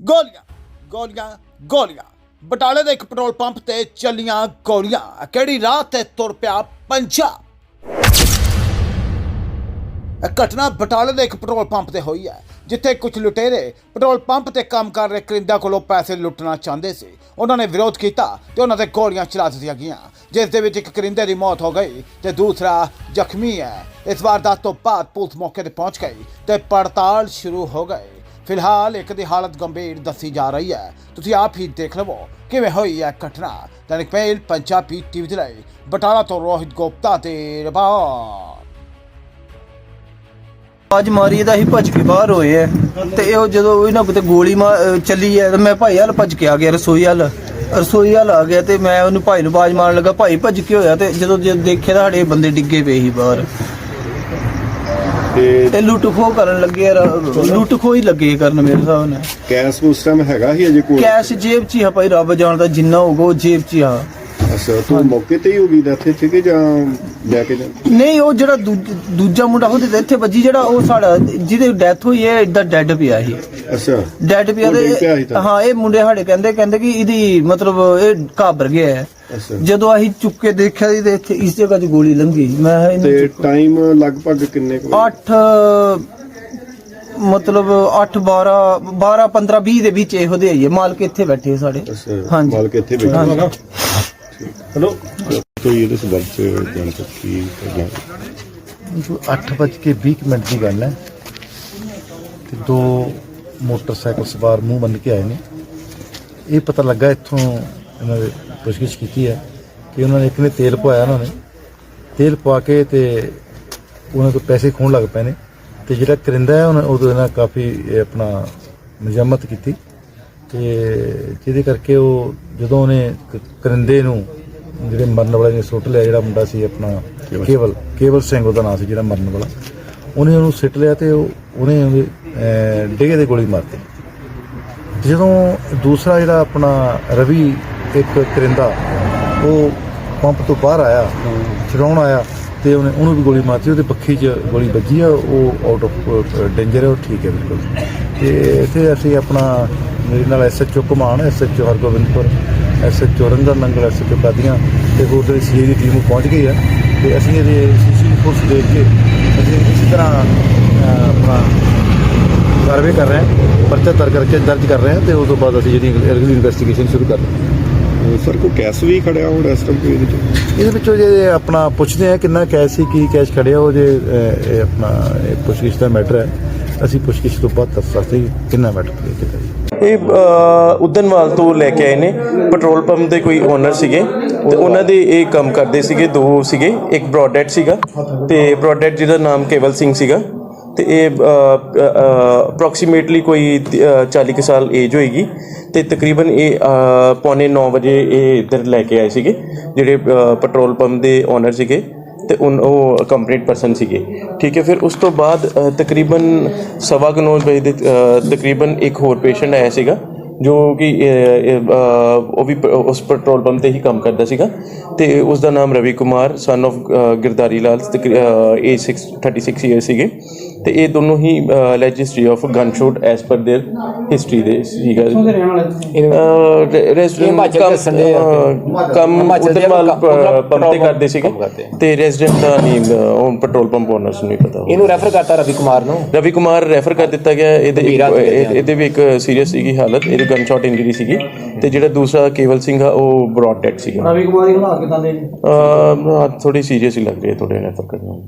ਗੋਲੀਆਂ ਗੋਲੀਆਂ ਗੋਲੀਆਂ। ਬਟਾਲੇ ਦੇ ਇੱਕ ਪੈਟਰੋਲ ਪੰਪ ਤੇ ਚੱਲੀਆਂ ਗੋਲੀਆਂ। ਕਿਹੜੀ ਰਾਹ ਤੇ ਤੁਰ ਪਿਆ ਪੰਜਾਬ? ਇਹ ਘਟਨਾ ਬਟਾਲੇ ਦੇ ਇੱਕ ਪੈਟਰੋਲ ਪੰਪ ਤੇ ਹੋਈ ਹੈ, ਜਿੱਥੇ ਕੁਝ ਲੁਟੇਰੇ ਪੈਟਰੋਲ ਪੰਪ ਤੇ ਕੰਮ ਕਰ ਰਹੇ ਕਰਿੰਦਾ ਕੋਲੋਂ ਪੈਸੇ ਲੁੱਟਣਾ ਚਾਹੁੰਦੇ ਸੀ। ਉਹਨਾਂ ਨੇ ਵਿਰੋਧ ਕੀਤਾ ਤੇ ਉਹਨਾਂ ਤੇ ਗੋਲੀਆਂ ਚਲਾ ਦਿੱਤੀਆਂ ਗਈਆਂ, ਜਿਸ ਦੇ ਵਿੱਚ ਇੱਕ ਕਰਿੰਦੇ ਦੀ ਮੌਤ ਹੋ ਗਈ ਤੇ ਦੂਸਰਾ ਜ਼ਖਮੀ ਹੈ। ਇਸ ਵਾਰਦਾਤ ਤੋਂ ਬਾਅਦ ਪੁਲਿਸ ਮੌਕੇ ਤੇ ਪਹੁੰਚ ਗਈ ਤੇ ਪੜਤਾਲ ਸ਼ੁਰੂ ਹੋ ਗਈ। ਫਿਲਹਾਲ ਇੱਕ ਦੀ ਹਾਲਤ ਗੰਭੀਰ ਦੱਸੀ ਜਾ ਰਹੀ ਹੈ। ਤੁਸੀਂ ਆਪ ਹੀ ਦੇਖ ਲਵੋ ਕਿਵੇਂ ਹੋਈ ਹੈ ਘਟਨਾ। ਦੈਨਿਕ ਮੇਲ, ਪੰਜਾਬੀ ਟੀਵੀ ਦੇ ਲਈ ਬਟਾਲਾ ਤੋਂ ਰੋਹਿਤ ਗੁਪਤਾ ਤੇ ਰਿਪੋਰਟ। ਆਜ ਮਾਰੀ ਦਾ ਹੀ ਭੱਜ ਕੇ ਬਾਹਰ ਹੋਏ ਐ ਤੇ ਉਹ ਜਦੋਂ ਇਹਨਾਂ ਕਿਤੇ ਗੋਲੀ ਮਾਰ ਚੱਲੀ ਐ ਤੇ ਮੈਂ ਭਾਈ ਹਾਲ ਭੱਜ ਕੇ ਆ ਗਿਆ, ਰਸੋਈ ਹਾਲ ਰਸੋਈ ਹਾਲ ਆ ਗਿਆ ਤੇ ਮੈਂ ਉਹਨੂੰ ਭਾਈ ਨੂੰ ਬਾਜ ਮਾਰਨ ਲੱਗਾ, ਭਾਈ ਭੱਜ ਕੇ ਹੋਇਆ ਤੇ ਜਦੋਂ ਜੇ ਦੇਖਿਆ ਤਾਂ ਸਾਡੇ ਬੰਦੇ ਡਿੱਗੇ ਪਏ ਸੀ ਬਾਹਰ। ਤੇ ਲੁੱਟ ਖੋਹ ਕਰਨ ਲੱਗੇ ਲੁੱਟ ਖੋਹ ਹੀ ਲੱਗੇ ਕਰਨ ਮੇਰੇ ਹਿਸਾਬ ਨਾਲ। ਕੈਸ਼ ਉਸ ਟਾਈਮ ਹੈਗਾ ਹੀ ਅਜੇ ਕੋਲ ਕੈਸ਼ ਜੇਬ 'ਚ ਹੀ ਆ ਭਾਈ ਰੱਬ ਜਾਣਦਾ ਜਿੰਨਾ ਹੋਊਗਾ ਉਹ ਜੇਬ 'ਚ ਹੀ ਆ। ਅੱਛਾ ਤੂੰ ਮੌਕੇ ਤੇ ਹੀ ਹੋ ਗਈ ਦੱਥੇ ਸੀ ਕਿ ਜਾਂ ਲੈ ਕੇ ਜਾ ਨਹੀਂ ਉਹ ਜਿਹੜਾ ਦੂਜ- ਦੂਜਾ ਮੁੰਡਾ ਉਹਦੇ ਤੇ ਇੱਥੇ ਵੱਜੀ ਜਿਹੜਾ ਉਹ ਸਾਡਾ ਜਿਹਦੀ ਡੈਥ ਹੋਈ ਹੈ ਇਦਾਂ ਡੈੱਡ ਪਿਆ ਸੀ। ਅੱਛਾ। ਡੈਡ ਪਿਆ ਉਹ ਡਿੱਗ ਪਿਆ ਸੀ ਤੇ। ਤਾਂ। ਹਾਂ ਇਹ ਮੁੰਡੇ ਸਾਡੇ ਕਹਿੰਦੇ ਕਹਿੰਦੇ ਕਿ ਇਹਦੀ ਮਤਲਬ ਇਹ ਘਾਬਰ ਗਿਆ ਹੈ। ਅੱਛਾ। ਜਦੋਂ ਅਸੀਂ ਚੁੱਕ ਕੇ ਦੇਖਿਆ ਸੀ ਤੇ ਇੱਥੇ ਇਸ ਜਗ੍ਹਾ 'ਚ ਗੋਲੀ ਲੰਘੀ। ਮੈਂ ਤੇ ਟਾਈਮ ਲਗਭਗ ਕਿੰਨੇ ਕੁ 8 ਮਤਲਬ 8 12 12 15 20 ਦੇ ਵਿੱਚ ਇਹੋ ਦੇ ਆਈਏ ਮਾਲਕ ਇੱਥੇ ਬੈਠੇ ਸਾਡੇ। ਅੱਛਾ ਹਾਂਜੀ। ਮਾਲਕ ਇੱਥੇ ਬੈਠਾ। ਹਾਂਜੀ। ਹੈਲੋ। ਕੋਈ ਇਹਦੇ ਸੰਬੰਧ ਚ ਜਾਣ ਤੱਕ ਕੀ ਕਰਨਾ ਅੱਠ ਵੱਜ ਕੇ 20 ਕੁ ਮਿੰਟ ਦੀ ਗੱਲ ਹੈ ਤੇ ਦੋ ਮੋਟਰਸਾਈਕਲ ਸਵਾਰ ਮੂੰਹ ਬੰਨ ਕੇ ਆਏ ਨੇ। ਇਹ ਪਤਾ ਲੱਗਾ ਇੱਥੋਂ ਇਹਨਾਂ ਨੇ ਪੁੱਛਗਿੱਛ ਕੀਤੀ ਹੈ ਕਿ ਉਹਨਾਂ ਨੇ ਇੱਕ ਨੇ ਤੇਲ ਪਵਾਇਆ ਉਹਨਾਂ। ਨੇ ਤੇਲ ਪਵਾ ਕੇ ਤੇ ਉਹਨਾਂ ਤੋਂ ਪੈਸੇ ਖੋਣ ਲੱਗ ਪਏ ਨੇ। ਤੇ ਜਿਹੜਾ ਕਰਿੰਦਾ ਹੈ ਉਹਨਾਂ ਉਹਦੇ ਨਾਲ ਕਾਫੀ ਇਹ ਆਪਣਾ ਮਜਮਤ ਕੀਤੀ। ਤੇ ਜਿਹਦੇ ਕਰਕੇ ਉਹ ਜਦੋਂ ਉਹਨੇ ਕ- ਕਰਿੰਦੇ ਨੂੰ ਜਿਹੜੇ ਮਰਨ ਵਾਲੇ ਨੇ ਸੁੱਟ ਲਿਆ ਜਿਹੜਾ ਮੁੰਡਾ ਸੀ ਆਪਣਾ ਕੇਵਲ ਕੇਵਲ ਸਿੰਘ ਉਹਦਾ ਨਾਮ ਸੀ ਜਿਹੜਾ ਮਰਨ ਵਾਲਾ ਉਹਨੇ ਉਹਨੂੰ ਸਿੱਟ ਲਿਆ ਤੇ ਉਹ ਉਹਨੇ ਉਹਦੇ ਅਹ, ਡੇਗੇ ਦੇ ਗੋਲੀ ਮਾਰਤੀ ਜਦੋਂ ਦੂਸਰਾ ਜਿਹੜਾ ਆਪਣਾ ਰਵੀ ਇੱਕ ਕਰਿੰਦਾ ਉਹ ਪੰਪ ਤੋਂ ਬਾਹਰ ਆਇਆ ਛਡਾਉਣ ਆਇਆ ਤੇ ਉਹਨੇ ਉਹਨੂੰ ਵੀ ਗੋਲੀ ਮਾਰਤੀ ਉਹਦੇ ਪੱਖੀ 'ਚ ਗੋਲੀ ਵੱਜੀ ਆ ਉਹ ਆਊਟ ਆਫ ਡੇਂਜਰ ਹੈ ਉਹ ਠੀਕ ਹੈ ਬਿਲਕੁਲ। ਤੇ ਇੱਥੇ ਅਸੀਂ ਆਪਣਾ ਮੇਰੇ ਨਾਲ SHO Kaman SHO Hargobindpur SHO Rangar Nangal SHO Qadian ਤੇ ਹੋਰ ਜਿਹੜੀ ਸੀਏ ਦੀ ਟੀਮ ਪਹੁੰਚ ਗਈ ਹੈ ਤੇ ਅਸੀਂ ਇਹਦੇ ਸੀਸੀ ਫੋਰਸ ਦੇਖ ਕੇ ਅਸੀਂ ਇਸੇ ਤਰ੍ਹਾਂ ਆਪਣਾ ਕਾਰਵਾਈ ਕਰ ਰਹੇ ਹਾਂ ਪਰਚਾ ਦਰਜ ਕਰਕੇ ਦਰਜ ਕਰ ਰਹੇ ਹਾਂ ਤੇ ਉਸ ਤੋਂ ਬਾਅਦ ਅਸੀਂ ਜਿਹੜੀ ਅਗਲੀ ਇਨਵੈਸਟੀਗੇਸ਼ਨ ਸ਼ੁਰੂ ਕਰ ਰਹੇ ਹਾਂ। ਸਰ ਕੋ ਕੈਸ਼ ਵੀ ਖੜਿਆ ਹੁਣ ਇਸ ਟਾਈਮ ਕੋਈ ਇਹਦੇ ਚ ਇਹਦੇ ਵਿੱਚੋਂ ਜੇ ਆਪਣਾ ਪੁੱਛਦੇ ਆ ਕਿੰਨਾ ਕੈਸ਼ ਸੀ ਕੀ ਕੈਸ਼ ਖੜਿਆ ਉਹ ਜੇ ਆਪਣਾ ਇਹ ਪੁੱਛਗਿੱਛ ਦਾ ਮੈਟਰ ਹੈ। ਅਸੀਂ ਪੁੱਛਗਿੱਛ ਤੋਂ ਬਾਅਦ ਦੱਸ ਸਕਦੇ ਕਿੰਨਾ ਮੈਟਰ ਕੀਤਾ ਜੀ। ਇਹ ਅ, ਉਦਨਵਾਲ ਤੋਂ ਲੈ ਕੇ ਆਏ ਨੇ। ਪੈਟਰੋਲ ਪੰਪ ਦੇ ਕੋਈ ਓਨਰ ਸੀਗੇ ਤੇ ਉਹਨਾਂ ਦੇ ਇਹ ਕੰਮ ਕਰਦੇ ਸੀਗੇ ਦੋ ਸੀਗੇ ਇੱਕ ਬ੍ਰੌਡਹੈਡ ਸੀਗਾ ਤੇ ਬ੍ਰੌਡਹੈਡ ਜਿਹਦਾ ਨਾਮ ਕੇਵਲ ਸਿੰਘ ਸੀਗਾ ਤੇ ਇਹ ਅਪਰੋਕਸੀਮੇਟਲੀ ਕੋਈ ਤ- 40 ਕੁ ਸਾਲ ਏਜ ਹੋਏਗੀ ਤੇ ਤਕਰੀਬਨ ਇਹ ਪੌਣੇ 9 ਵਜੇ ਇਹ ਇੱਧਰ ਲੈ ਕੇ ਆਏ ਸੀਗੇ ਜਿਹੜੇ ਪੈਟਰੋਲ ਪੰਪ ਦੇ ਓਨਰ ਸੀਗੇ। ਤੇ ਉਨ ਉਹ ਕੰਪਲੀਟ ਪਰਸਨ ਸੀਗੇ। ਠੀਕ ਹੈ, ਫਿਰ ਉਸ ਤੋਂ ਬਾਅਦ ਤਕਰੀਬਨ ਸਵਾ ਕੁ ਨੌ ਵਜੇ ਦੇ ਤਕਰੀਬਨ ਇੱਕ ਹੋਰ ਪੇਸ਼ੈਂਟ ਆਇਆ ਸੀਗਾ, ਜੋ ਕਿ ਉਹ ਵੀ ਉਸ ਪੈਟਰੋਲ ਪੰਪ ਤੇ ਹੀ ਕੰਮ ਕਰਦਾ ਸੀਗਾ। ਤੇ ਉਸ ਦਾ ਨਾਮ Ravi Kumar son of Girdhari Lal age 6 36 year ਸੀਗੇ। ਤੇ ਇਹ ਦੋਨੋਂ ਹੀ allege history of gun shoot as per their history ਦੇ ਸੀਗਾ ਰੈਜ਼ੀਡੈਂਟ ਕੰਮ ਉਦਰਵਾਲ ਪੰਪ ਤੇ ਕਰਦੇ ਸੀਗੇ ਤੇ ਰੈਜ਼ੀਡੈਂਟ ਦਾ ਨਹੀਂ ਅ, ਉਹ ਪੈਟਰੋਲ ਪੰਪ ਓਨਰਸ ਨੂੰ ਨਹੀਂ ਪਤਾ ਇਹਨੂੰ ਰੈਫਰ ਕਰਤਾ ਰਵੀ ਕੁਮਾਰ ਨੂੰ ਰਵੀ ਕੁਮਾਰ ਰੈਫਰ ਕਰ ਦਿੱਤਾ ਗਿਆ ਇਹਦੇ ਵੀਰਾ ਤੇ ਇਹ- ਇਹਦੇ ਵੀ ਇੱਕ ਸੀਰੀਅਸ ਸੀਗੀ ਹਾਲਤ ਇਹਦੇ ਗਨ ਸ਼ਾਟ ਇੰਜਰੀ ਸੀਗੀ ਤੇ ਜਿਹੜਾ ਦੂਸਰਾ ਕੇਵਲ ਸਿੰਘ ਆ ਉਹ ਬ੍ਰੌਡ ਡੈਡ ਸੀਗਾ ਰਵੀ ਕੁਮਾਰ ਦੀ ਹਾਲਾਤ ਕਿਦਾਂ ਦੇ ਨੇ ਅਹ ਥੋੜੀ ਸੀਰੀਅਸ ਹੀ ਲੱਗ ਰਹੀ ਹੈ ਥੋੜੇ ਰੈਫਰ ਕਰਨਾ